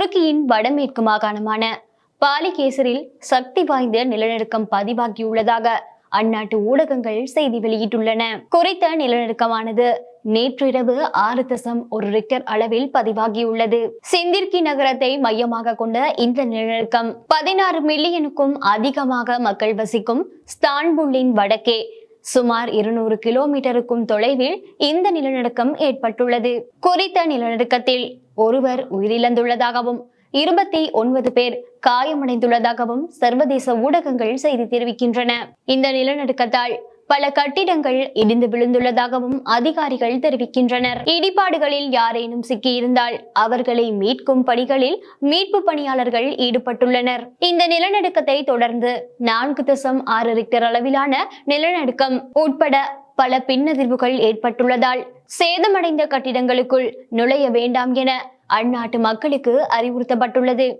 துருக்கியின் வடமேற்கு மாகாணமான பாலிகேசரில் சக்தி வாய்ந்த நிலநடுக்கம் பதிவாகியுள்ளதாக அந்நாட்டு ஊடகங்கள் செய்தி வெளியிட்டுள்ளன. குறித்த நிலநடுக்கமானது நேற்றிரவு ஆறு தசம் ஒரு ரிக்டர் அளவில் பதிவாகியுள்ளது. செந்திர்கி நகரத்தை மையமாக கொண்ட இந்த நிலநடுக்கம் பதினாறு மில்லியனுக்கும் அதிகமாக மக்கள் வசிக்கும் ஸ்தான்புல்லின் வடக்கே சுமார் இருநூறு கிலோமீட்டருக்கும் தொலைவில் இந்த நிலநடுக்கம் ஏற்பட்டுள்ளது. குறித்த நிலநடுக்கத்தில் ஒருவர் உயிரிழந்துள்ளதாகவும் இருபத்தி ஒன்பது பேர் காயமடைந்துள்ளதாகவும் சர்வதேச ஊடகங்கள் செய்தி தெரிவிக்கின்றன. இந்த நிலநடுக்கத்தால் பல கட்டிடங்கள் இடிந்து விழுந்துள்ளதாகவும் அதிகாரிகள் தெரிவிக்கின்றனர். இடிபாடுகளில் யாரேனும் சிக்கியிருந்தால் அவர்களை மீட்கும் பணிகளில் மீட்பு பணியாளர்கள் ஈடுபட்டுள்ளனர். இந்த நிலநடுக்கத்தை தொடர்ந்து நான்கு தசம் ஆறு ரிக்டர் அளவிலான நிலநடுக்கம் உட்பட பல பின்னதிர்வுகள் ஏற்பட்டுள்ளதால் சேதமடைந்த கட்டிடங்களுக்குள் நுழைய வேண்டாம் என அந்நாட்டு மக்களுக்கு அறிவுறுத்தப்பட்டுள்ளது.